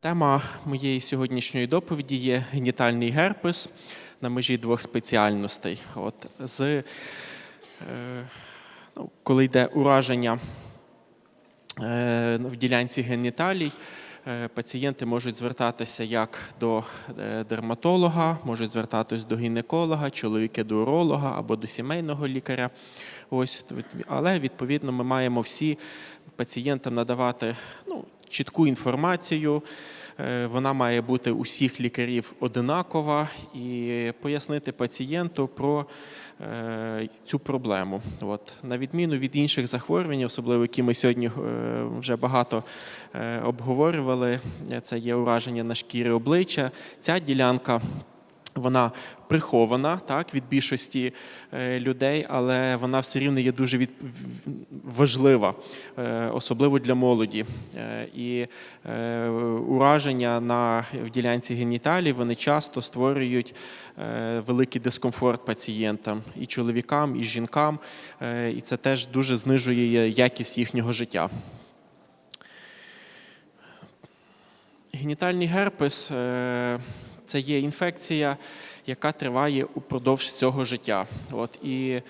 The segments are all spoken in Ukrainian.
Тема моєї сьогоднішньої доповіді є генітальний герпес на межі двох спеціальностей. От, з, е, ну, коли йде ураження е, в ділянці геніталій, е, пацієнти можуть звертатися як до е, дерматолога, можуть звертатись до гінеколога, чоловіки до уролога або до сімейного лікаря. Ось, але відповідно ми маємо всі пацієнтам надавати ну, чітку інформацію. Е, Вона має бути усіх лікарів одинакова і пояснити пацієнту про е, цю проблему. От. На відміну від інших захворювань, особливо які ми сьогодні е, вже багато обговорювали, це є ураження на шкірі обличчя. Ця ділянка вона прихована так, від більшості е, людей, але вона все рівно є дуже від, важлива, е, особливо для молоді. Е, і ураження на в ділянці геніталій вони часто створюють великий дискомфорт пацієнтам і чоловікам, і жінкам, і це теж дуже знижує якість їхнього життя. Генітальний герпес це є інфекція, яка триває упродовж всього життя. От, і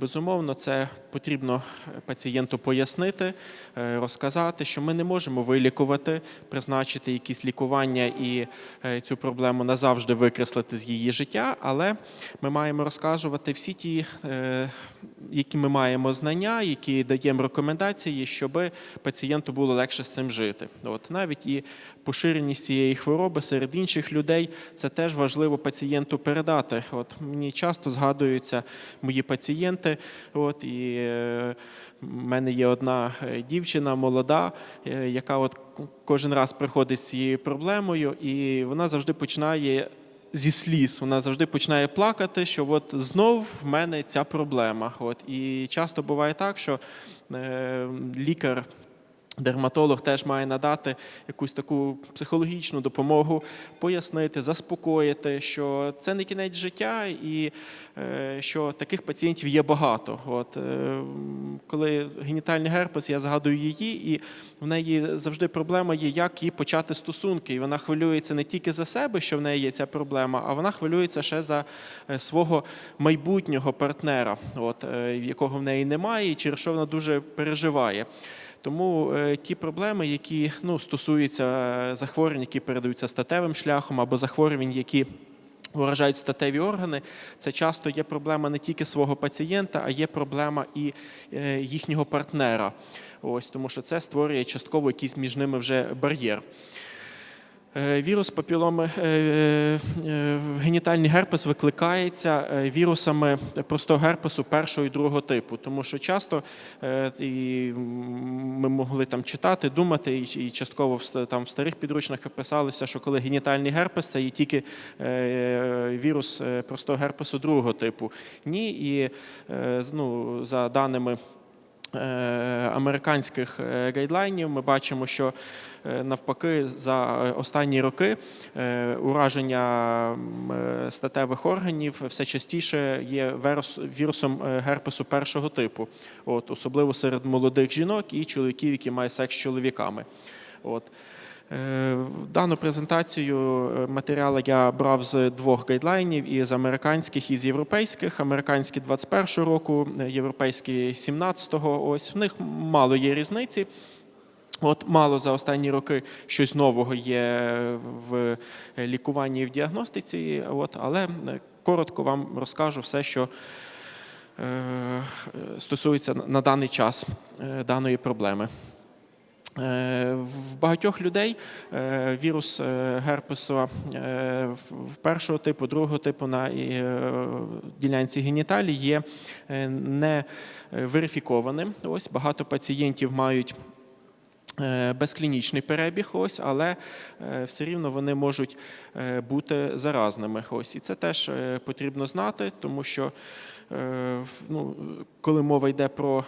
безумовно, це потрібно пацієнту пояснити, е, розказати, що ми не можемо вилікувати, призначити якісь лікування і е, цю проблему назавжди викреслити з її життя, але ми маємо розказувати всі ті, е, які ми маємо знання, які даємо рекомендації, щоб пацієнту було легше з цим жити. От навіть і поширеність цієї хвороби серед інших людей це теж важливо пацієнту передати. От мені часто згадуються мої пацієнти. От і е, в мене є одна е, дівчина молода, е, яка от кожен раз приходить з цією проблемою, і вона завжди починає. Зі сліз вона завжди починає плакати, що от знов в мене ця проблема. От і часто буває так, що лікар. Дерматолог теж має надати якусь таку психологічну допомогу, пояснити, заспокоїти, що це не кінець життя, і е, що таких пацієнтів є багато. От е, коли генітальний герпес, я згадую її, і в неї завжди проблема є, як їй почати стосунки. І вона хвилюється не тільки за себе, що в неї є ця проблема, а вона хвилюється ще за е, свого майбутнього партнера, от, якого в неї немає, і через що вона дуже переживає. Тому е, ті проблеми, які ну, стосуються е, захворювань, які передаються статевим шляхом, або захворювань, які вражають статеві органи, це часто є проблема не тільки свого пацієнта, а є проблема і е, їхнього партнера. Ось тому, що це створює частково якийсь між ними вже бар'єр. Е, Вірус папіломи е, е, генітальний герпес викликається вірусами простого герпесу першого і другого типу, тому що часто і ми могли там читати, думати, і, частково там в старих підручниках писалося, що коли генітальний герпес це є тільки вірус простого герпесу другого типу. Ні, і ну, за даними американських гайдлайнів ми бачимо, що навпаки за е, останні роки е, ураження е, статевих органів все частіше є вірусом е, герпесу першого типу, от, особливо серед молодих жінок і чоловіків, які мають секс з чоловіками. От. Е, Дану презентацію е, матеріалу я брав з двох гайдлайнів: і з американських, і з європейських. Американські 21-го року, е, європейські 17-го. Ось в них мало є різниці. От мало за останні роки щось нового є в лікуванні і в діагностиці. От, але е, коротко вам розкажу все, що е, стосується на- даний час е, даної проблеми. В багатьох людей вірус герпесу першого типу, другого типу на ділянці геніталій є не верифікованим. Ось багато пацієнтів мають. Е, Безклінічний перебіг, ось, але е, все рівно вони можуть е, бути заразними. Ось. І це теж потрібно знати, тому що ну, коли мова йде про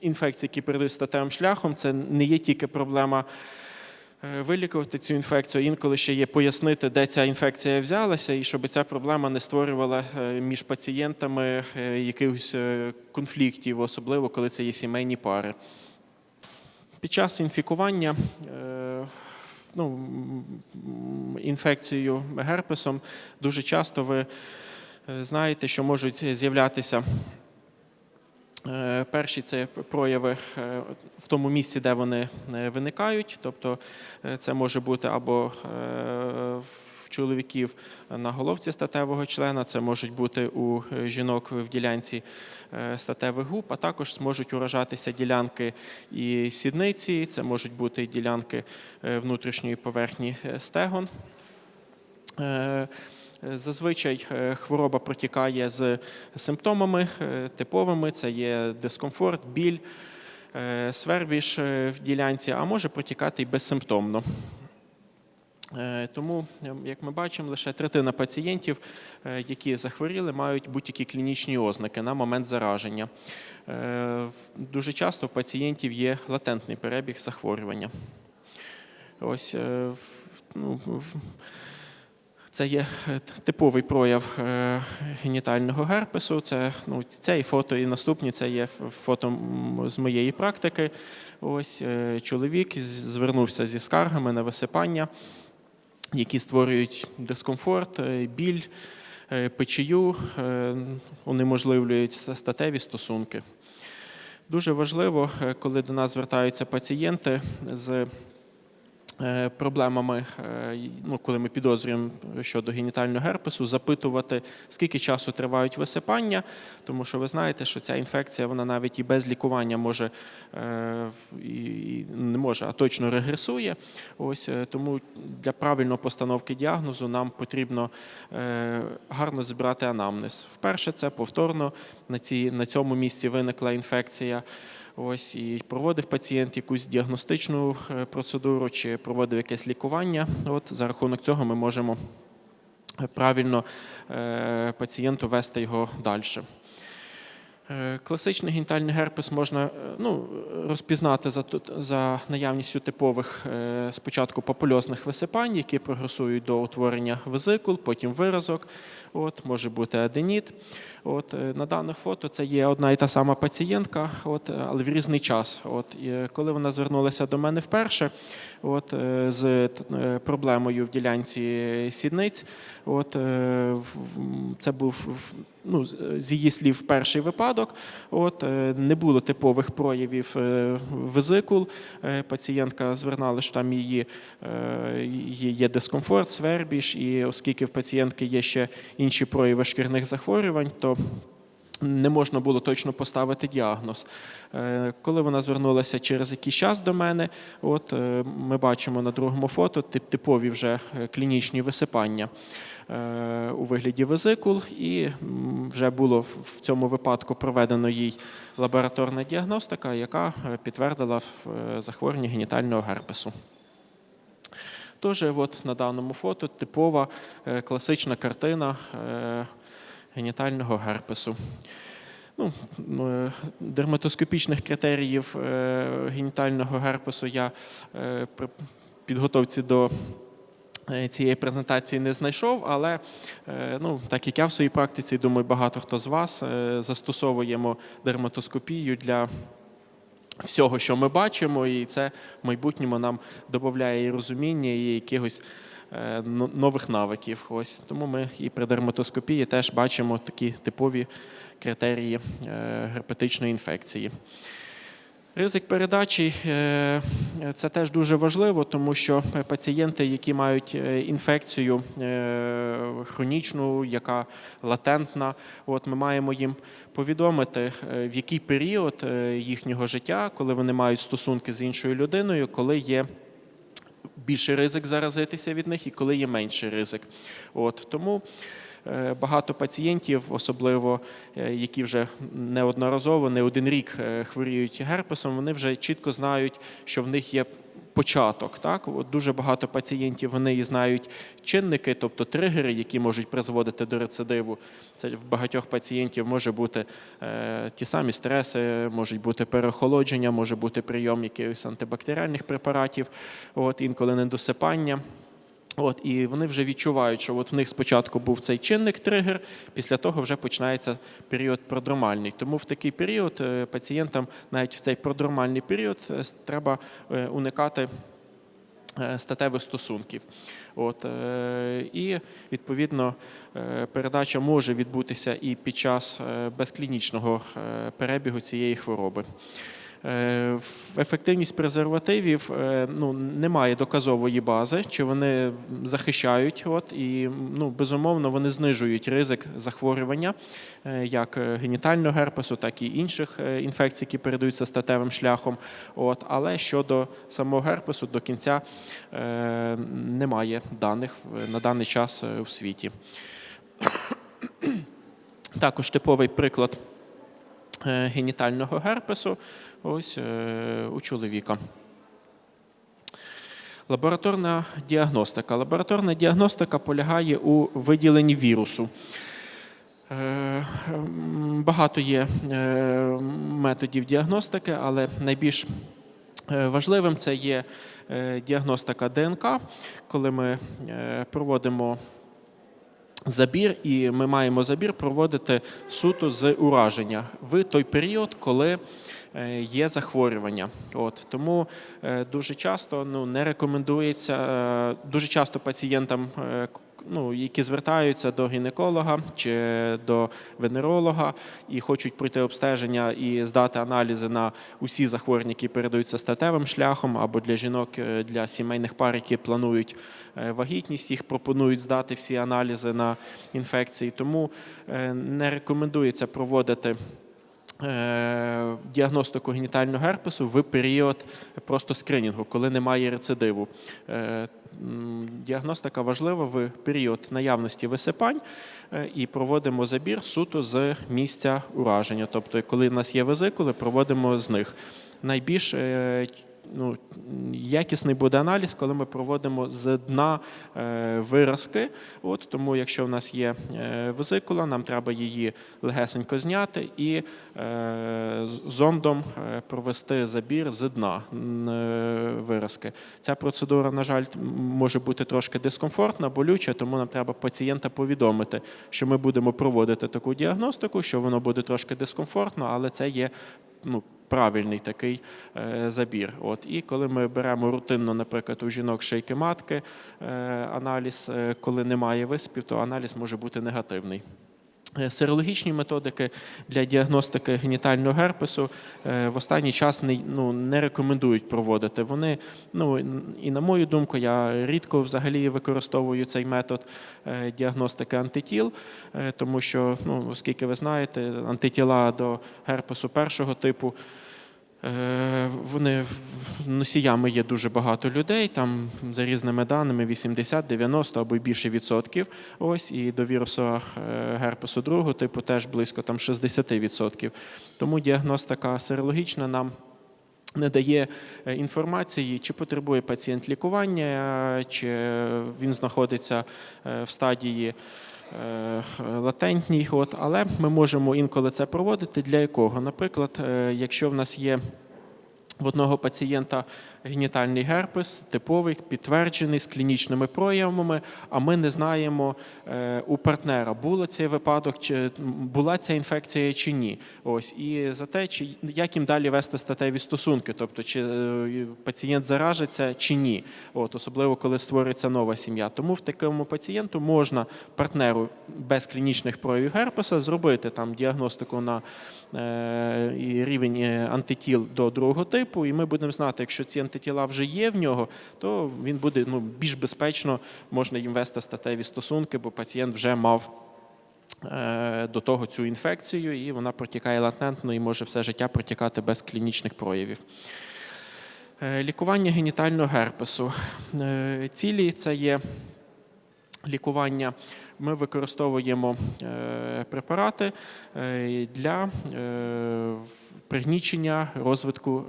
інфекції, які передають статевим шляхом, це не є тільки проблема вилікувати цю інфекцію, інколи ще є пояснити, де ця інфекція взялася, і щоб ця проблема не створювала між пацієнтами якихось конфліктів, особливо коли це є сімейні пари. Під час інфікування е, ну, інфекцією герпесом, дуже часто ви е, знаєте, що можуть з'являтися Е, Перші це прояви в тому місці, де вони виникають. Тобто це може бути або е, чоловіків на головці статевого члена, це можуть бути у е, жінок в ділянці е, статевих губ, а також зможуть уражатися ділянки і сідниці, це можуть бути ділянки е, внутрішньої поверхні стегон. Зазвичай хвороба протікає з симптомами типовими: це є дискомфорт, біль, свербіж в ділянці, а може протікати і безсимптомно. Е, Тому, е, як ми бачимо, лише третина пацієнтів, е, які захворіли, мають будь-які клінічні ознаки на момент зараження. Е, Дуже часто у пацієнтів є латентний перебіг захворювання. Ось ну, це є типовий прояв генітального герпесу. Це ну, це і фото, і наступні це є фото з моєї практики. Ось чоловік звернувся зі скаргами на висипання, які створюють дискомфорт, е, біль, е, печію, е, унеможливлюють статеві стосунки. Дуже важливо, коли до нас звертаються пацієнти з проблемами, е, ну, коли ми підозрюємо щодо генітального герпесу, запитувати, скільки часу тривають висипання, тому що ви знаєте, що ця інфекція вона навіть і без лікування може е, і не може, а точно регресує. Ось е, тому для правильної постановки діагнозу нам потрібно е, гарно зібрати анамнез. Вперше це повторно на, цій, на цьому місці виникла інфекція. Ось і проводив пацієнт якусь діагностичну е, процедуру чи проводив якесь лікування. От за рахунок цього ми можемо е, правильно е, пацієнту вести його далі. Класичний генітальний герпес можна ну, розпізнати за, за наявністю типових спочатку папульозних висипань, які прогресують до утворення везикул, потім виразок. От, може бути аденіт. От, е, на даних фото це є одна і та сама пацієнтка, от, але в різний час. От, і е, коли вона звернулася до мене вперше от, е, з проблемою в ділянці сідниць, от, це був ну, з- її слів перший випадок. От, не було типових проявів везикул. Е, Пацієнтка звернала, що там її є дискомфорт, свербіж, і оскільки в пацієнтки є ще інші прояви шкірних захворювань, то не можна було точно поставити діагноз. Е, Коли вона звернулася через якийсь час до мене, от е, ми бачимо на другому фото типові вже е, клінічні висипання у вигляді везикул, і вже було в- цьому випадку проведено їй лабораторна діагностика, яка підтвердила захворювання генітального герпесу. Тож, от на даному фото типова е, класична картина е, генітального герпесу. Ну, е, дерматоскопічних критеріїв генітального герпесу я при підготовці до цієї презентації не знайшов, але ну, так як я в своїй практиці, думаю, багато хто з вас застосовуємо дерматоскопію для всього, що ми бачимо, і це в майбутньому нам додає і розуміння, і якихось е, нових навиків. Ось тому ми і при дерматоскопії теж бачимо такі типові критерії е, герпетичної інфекції. Ризик передачі е, це теж дуже важливо, тому що пацієнти, які мають е, інфекцію е, хронічну, яка латентна, от ми маємо їм повідомити, в який період їхнього життя, коли вони мають стосунки з іншою людиною, коли є більший ризик заразитися від них і коли є менший ризик. От тому багато пацієнтів, особливо е, які вже неодноразово, не один рік е, хворіють герпесом, вони вже чітко знають, що в них є. Початок, так от дуже багато пацієнтів вони і знають чинники, тобто тригери, які можуть призводити до рецидиву. Це в багатьох пацієнтів може бути е, ті самі стреси, можуть бути переохолодження, може бути прийом якихось антибактеріальних препаратів, от інколи недосипання. От, і вони вже відчувають, що от в них спочатку був цей чинник тригер, після того вже починається період продромальний. Тому в такий період е, пацієнтам навіть в цей продромальний період е, треба е, уникати статевих стосунків. От, і відповідно передача може відбутися і під час безклінічного перебігу цієї хвороби. Е, в- Ефективність презервативів е, ну, немає доказової бази, чи вони захищають, от, і ну, безумовно вони знижують ризик захворювання е, як генітального герпесу, так і інших інфекцій, які передаються статевим шляхом. От, але щодо самого герпесу до кінця е, немає даних на даний час у світі. Також типовий приклад генітального герпесу ось е, у чоловіка. Лабораторна діагностика. Лабораторна діагностика полягає у виділенні вірусу. Е, Багато є е, методів діагностики, але найбільш важливим це є діагностика ДНК, коли ми проводимо забір, і ми маємо забір проводити суто з ураження в той період, коли е, є захворювання. От тому е, дуже часто ну не рекомендується е, дуже часто пацієнтам. Ну, які звертаються до гінеколога чи до венеролога і хочуть пройти обстеження і здати аналізи на усі захворювання, які передаються статевим шляхом, або для жінок, е, для сімейних пар, які планують е, вагітність, їх пропонують здати всі аналізи на інфекції. Тому е, не рекомендується проводити. Е, Діагностику генітального герпесу в період просто скринінгу, коли немає рецидиву. Е, Діагностика важлива в період наявності висипань е, і проводимо забір суто з місця ураження. Тобто, коли в нас є везикули, проводимо з них. Найбільш ну, якісний буде аналіз, коли ми проводимо з дна е, виразки. От, тому, якщо в нас є е, везикула, нам треба її легесенько зняти і е, зондом провести забір з дна виразки. Ця процедура, на жаль, може бути трошки дискомфортна, болюча, тому нам треба пацієнта повідомити, що ми будемо проводити таку діагностику, що воно буде трошки дискомфортно, але це є ну, правильний такий е, забір. От. І коли ми беремо рутинно, наприклад, у жінок шийки матки е, аналіз, е, коли немає виспів, то аналіз може бути негативний. Е, Серологічні методики для діагностики генітального герпесу е, в останній час не, ну, не рекомендують проводити. Вони, ну і на мою думку, я рідко взагалі використовую цей метод е, діагностики антитіл, тому що, ну, оскільки ви знаєте, антитіла до герпесу першого типу. Е, Вони носіями є дуже багато людей. Там за різними даними 80, 90 або більше відсотків. Ось і до вірусу е, герпесу другого типу теж близько там 60 відсотків. Тому діагностика серологічна нам. Не дає е, інформації, чи потребує пацієнт лікування, чи він знаходиться в стадії латентній. От, але ми можемо інколи це проводити. Для якого? Наприклад, е, якщо в нас є в одного пацієнта генітальний герпес, типовий, підтверджений з клінічними проявами, а ми не знаємо е, у партнера, було цей випадок, чи була ця інфекція чи ні. Ось і за те, чи як їм далі вести статеві стосунки, тобто чи е, пацієнт заражиться чи ні, от особливо коли створюється нова сім'я. Тому в такому пацієнту можна партнеру без клінічних проявів герпеса зробити там діагностику на е, рівень антитіл до другого типу, і ми будемо знати, якщо ці антитіла вже є в нього, то він буде ну, більш безпечно, можна їм вести статеві стосунки, бо пацієнт вже мав е, до того цю інфекцію, і вона протікає латентно і може все життя протікати без клінічних проявів. Е, Лікування генітального герпесу. Е, Цілі це є лікування. Ми використовуємо е, препарати е, для е, пригнічення розвитку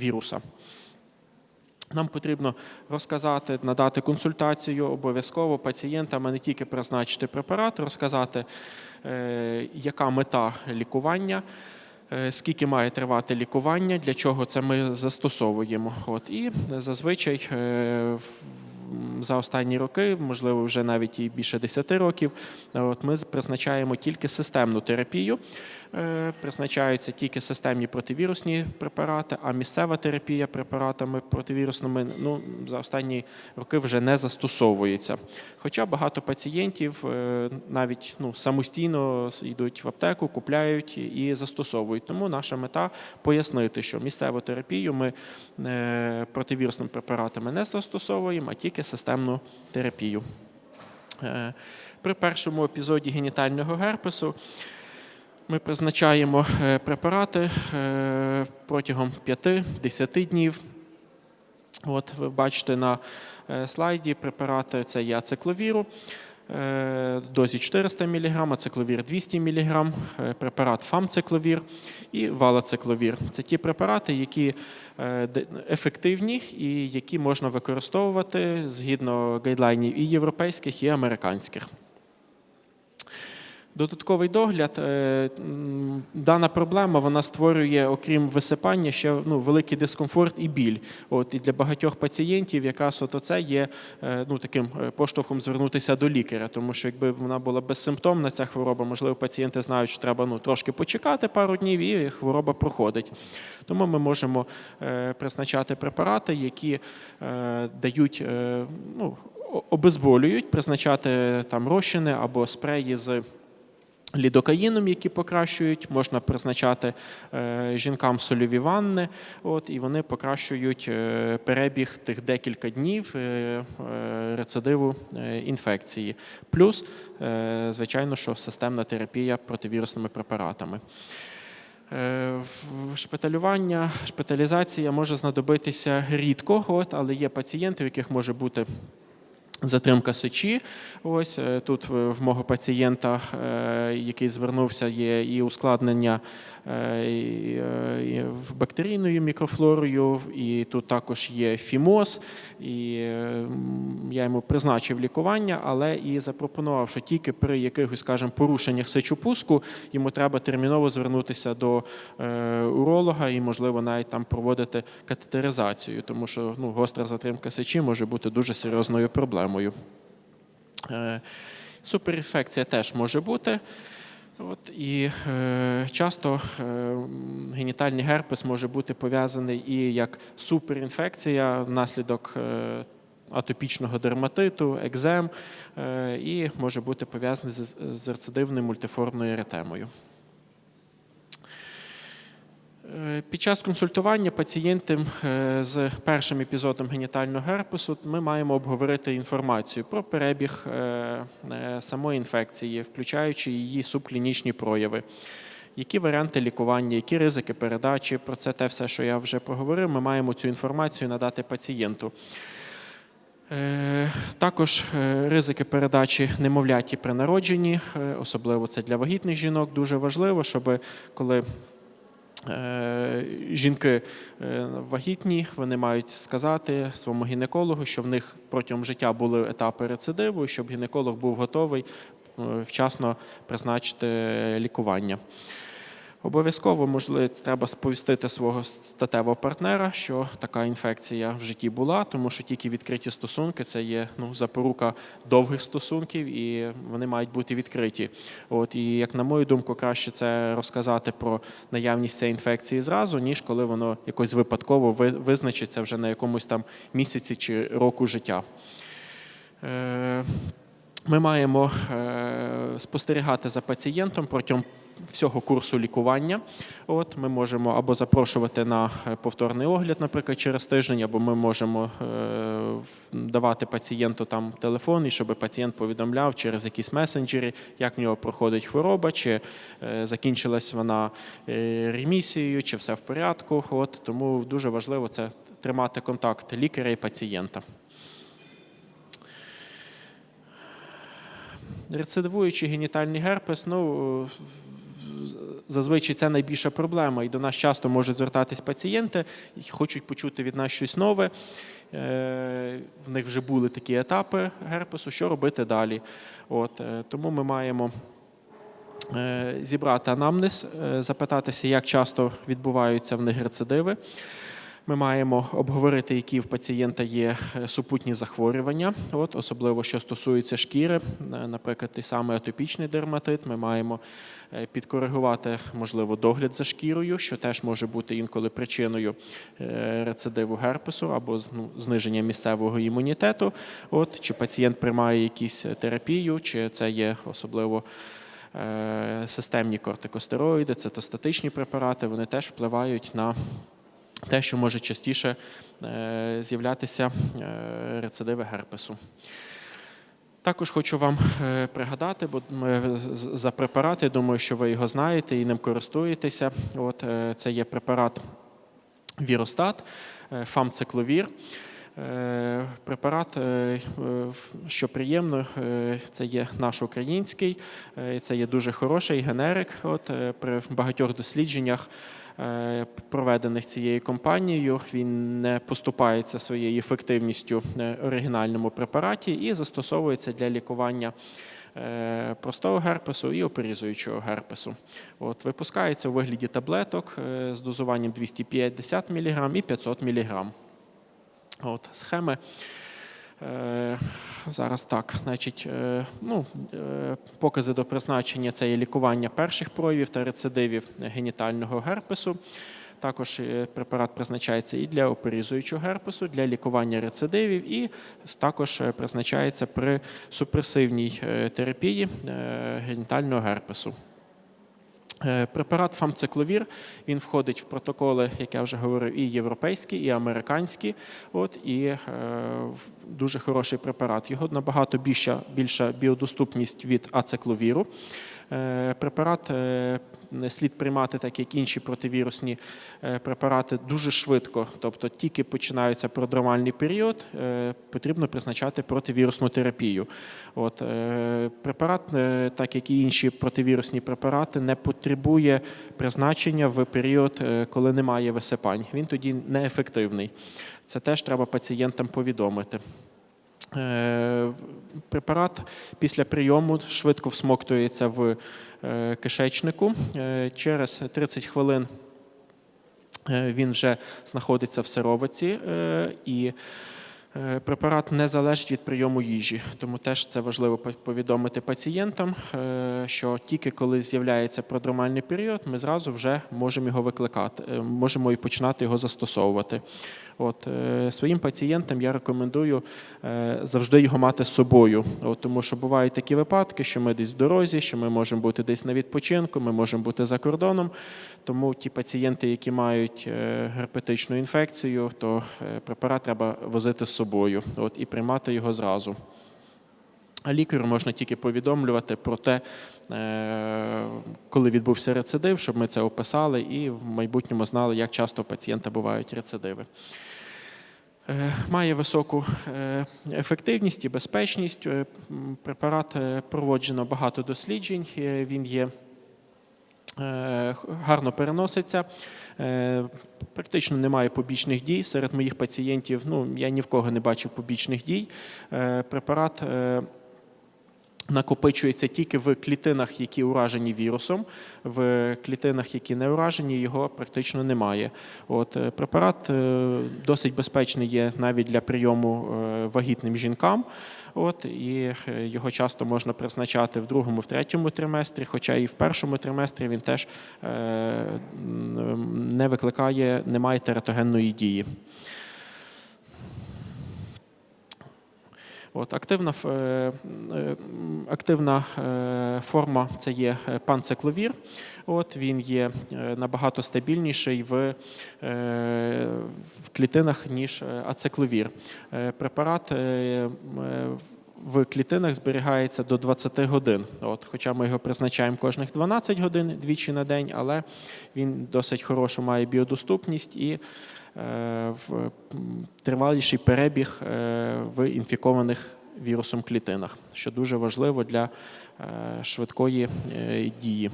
віруса. Нам потрібно розказати, надати консультацію обов'язково пацієнтам, а не тільки призначити препарат, розказати, яка мета лікування, скільки має тривати лікування, для чого це ми застосовуємо. От. І зазвичай за останні роки, можливо, вже навіть і більше 10 років, от ми призначаємо тільки системну терапію. Е, Призначаються тільки системні противірусні препарати, а місцева терапія препаратами противірусними ну, за останні роки вже не застосовується. Хоча багато пацієнтів е, навіть ну, самостійно йдуть в аптеку, купляють і застосовують. Тому наша мета пояснити, що місцеву терапію ми е, противірусними препаратами не застосовуємо, а тільки системну терапію. При першому епізоді генітального герпесу ми призначаємо е, препарати е, протягом 5-10 днів. От ви бачите на е, слайді препарати це є ацикловіру, дозі 400 мг, ацикловір 200 мг, препарат фамцикловір і валацикловір. Це ті препарати, які ефективні і які можна використовувати згідно гайдлайнів і європейських, і американських. Додатковий догляд. е, Дана проблема вона створює, окрім висипання, ще ну, великий дискомфорт і біль. От і для багатьох пацієнтів якраз от це є е, ну, таким е, поштовхом звернутися до лікаря, тому що якби вона була безсимптомна, ця хвороба, можливо, пацієнти знають, що треба ну, трошки почекати пару днів, і хвороба проходить. Тому ми можемо призначати препарати, які дають ну, обезболюють, призначати там розчини або спреї з лідокаїном, які покращують, можна призначати е, жінкам сольові ванни, от, і вони покращують е, перебіг тих декілька днів е, рецидиву інфекції. Плюс, звичайно, що системна терапія противірусними препаратами. Шпиталювання, шпиталізація може знадобитися рідко, але є пацієнти, в яких може бути затримка сечі. Ось е, тут в мого пацієнта, е, який звернувся, є і ускладнення бактерійною мікрофлорою, і тут також є фімоз. І е, я йому призначив лікування, але і запропонував, що тільки при якихось, скажімо, порушеннях сечопуску йому треба терміново звернутися до е, уролога і, можливо, навіть там проводити катетеризацію, тому що ну, гостра затримка сечі може бути дуже серйозною проблемою. Е, Суперінфекція теж може бути. От, і е, часто е, генітальний герпес може бути пов'язаний і як суперінфекція внаслідок е, атопічного дерматиту, екзем, е, і може бути пов'язаний з, з рецидивною мультиформною еретемою. Е, Під час консультування пацієнтам е, з першим епізодом генітального герпесу ми маємо обговорити інформацію про перебіг е, самої інфекції, включаючи її субклінічні прояви. Які варіанти лікування, які ризики передачі, про це те все, що я вже проговорив, ми маємо цю інформацію надати пацієнту. Також ризики передачі немовляті при народженні, особливо це для вагітних жінок, дуже важливо, щоб коли Жінки е, вагітні, вони мають сказати своєму гінекологу, що в них протягом життя були етапи рецидиву, щоб гінеколог був готовий е, вчасно призначити лікування. Обов'язково, можливо, треба сповістити свого статевого партнера, що така інфекція в житті була, тому що тільки відкриті стосунки це є ну, запорука довгих стосунків, і вони мають бути відкриті. От і як на мою думку, краще це розказати про наявність цієї інфекції зразу, ніж коли воно якось випадково визначиться вже на якомусь там місяці чи року життя. Е, Ми маємо е, спостерігати за пацієнтом протягом всього курсу лікування. От ми можемо або запрошувати на е, повторний огляд, наприклад, через тиждень, або ми можемо е, давати пацієнту там телефон, і щоб пацієнт повідомляв через якісь месенджери, як в нього проходить хвороба, чи е, закінчилась вона ремісією, чи все в порядку. От тому дуже важливо це тримати контакт лікаря і пацієнта. Рецидивуючий генітальний герпес, ну зазвичай це найбільша проблема, і до нас часто можуть звертатись пацієнти і хочуть почути від нас щось нове. Е, В них вже були такі етапи герпесу, що робити далі. От, е, тому ми маємо е, зібрати анамнез, запитатися, як часто відбуваються в них рецидиви. Ми маємо обговорити, які в пацієнта є е, супутні захворювання, от, особливо що стосується шкіри, Е, наприклад, той самий атопічний дерматит. Ми маємо е, підкоригувати, можливо, догляд за шкірою, що теж може бути інколи причиною рецидиву герпесу або ну, зниження місцевого імунітету. От, чи пацієнт приймає якісь терапію, чи це є особливо системні кортикостероїди, цитостатичні препарати, вони теж впливають на те, що може частіше е, з'являтися е, рецидиви герпесу. Також хочу вам е, пригадати, бо ми за препарат, я думаю, що ви його знаєте і ним користуєтеся. От це є препарат Віростат, фамцикловір. Е, Препарат, е, що приємно, е, це є наш український, це є дуже хороший генерик. От при багатьох дослідженнях, проведених цією компанією, він не поступається своєю ефективністю оригінальному препараті і застосовується для лікування. Простого герпесу і оперізуючого герпесу. От, випускається у вигляді таблеток з дозуванням 250 мг і 500 мг. От, схеми. Е, зараз так, значить, е, ну, е, покази до призначення це є лікування перших проявів та рецидивів генітального герпесу. Також препарат призначається і для оперізуючого герпесу, для лікування рецидивів, і також призначається при супресивній терапії генітального герпесу. Е, Препарат фамцикловір він входить в протоколи, як я вже говорив, і європейські, і американські. От і е, дуже хороший препарат. Його набагато більша, більша біодоступність від ацикловіру. Е, Препарат е, не слід приймати, так як інші противірусні е, препарати, дуже швидко. Тобто, тільки починається продромальний період, потрібно призначати противірусну терапію. От, препарат, так як і інші противірусні препарати, не потребує призначення в період, коли немає висипань. Він тоді неефективний. Це теж треба пацієнтам повідомити. Е, Препарат після прийому швидко всмоктується в е, кишечнику. Е, Через 30 хвилин він вже знаходиться в сировиці і препарат не залежить від прийому їжі. Тому теж це важливо повідомити пацієнтам, що тільки коли з'являється продромальний період, ми зразу вже можемо його викликати, можемо і починати його застосовувати. От, е, своїм пацієнтам я рекомендую е, завжди його мати з собою, От, тому що бувають такі випадки, що ми десь в дорозі, що ми можемо бути десь на відпочинку, ми можемо бути за кордоном. Тому ті пацієнти, які мають е, герпетичну інфекцію, то препарат треба возити з собою от, і приймати його зразу. А лікарю можна тільки повідомлювати про те, е, коли відбувся рецидив, щоб ми це описали і в майбутньому знали, як часто у пацієнта бувають рецидиви. Е, Має високу е, ефективність і безпечність. Препарат проводжено багато досліджень. Він є гарно переноситься. Практично немає побічних дій. Серед моїх пацієнтів ну, я ні в кого не бачив побічних дій. Препарат накопичується тільки в клітинах, які уражені вірусом. В клітинах, які не уражені, його практично немає. От, е, препарат е, досить безпечний є навіть для прийому е, вагітним жінкам. От, і його часто можна призначати в другому, в третьому триместрі, хоча і в першому триместрі він теж не викликає, не має тератогенної дії. От, активна, е, е, активна е, форма це є панцикловір. От, він є набагато стабільніший в, в клітинах, ніж ацикловір. Препарат в клітинах зберігається до 20 годин. От, хоча ми його призначаємо кожних 12 годин двічі на день, але він досить хорошу має біодоступність і триваліший перебіг е, в інфікованих вірусом клітинах, що дуже важливо для е, швидкої е, дії.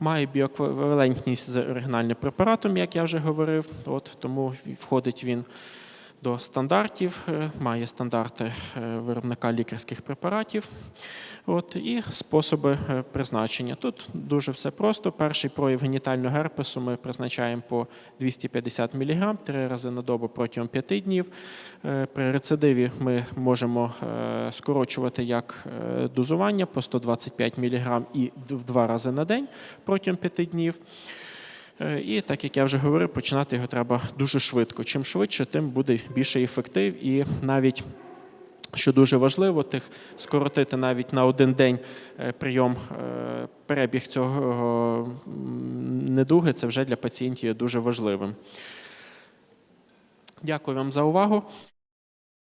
Має біоквівалентність з оригінальним препаратом, як я вже говорив. От, тому входить він до стандартів, е, має стандарти е, виробника лікарських препаратів. От, і способи е, призначення. Тут дуже все просто. Перший прояв генітального герпесу ми призначаємо по 250 мг три рази на добу протягом 5 днів. При рецидиві ми можемо скорочувати як дозування по 125 мг і в два рази на день протягом 5 днів. Е, І так як я вже говорив, починати його треба дуже швидко. Чим швидше, тим буде більше ефектив. І навіть що дуже важливо, тих скоротити навіть на один день е, прийом е, перебіг цього недуги, це вже для пацієнтів дуже важливим. Дякую вам за увагу.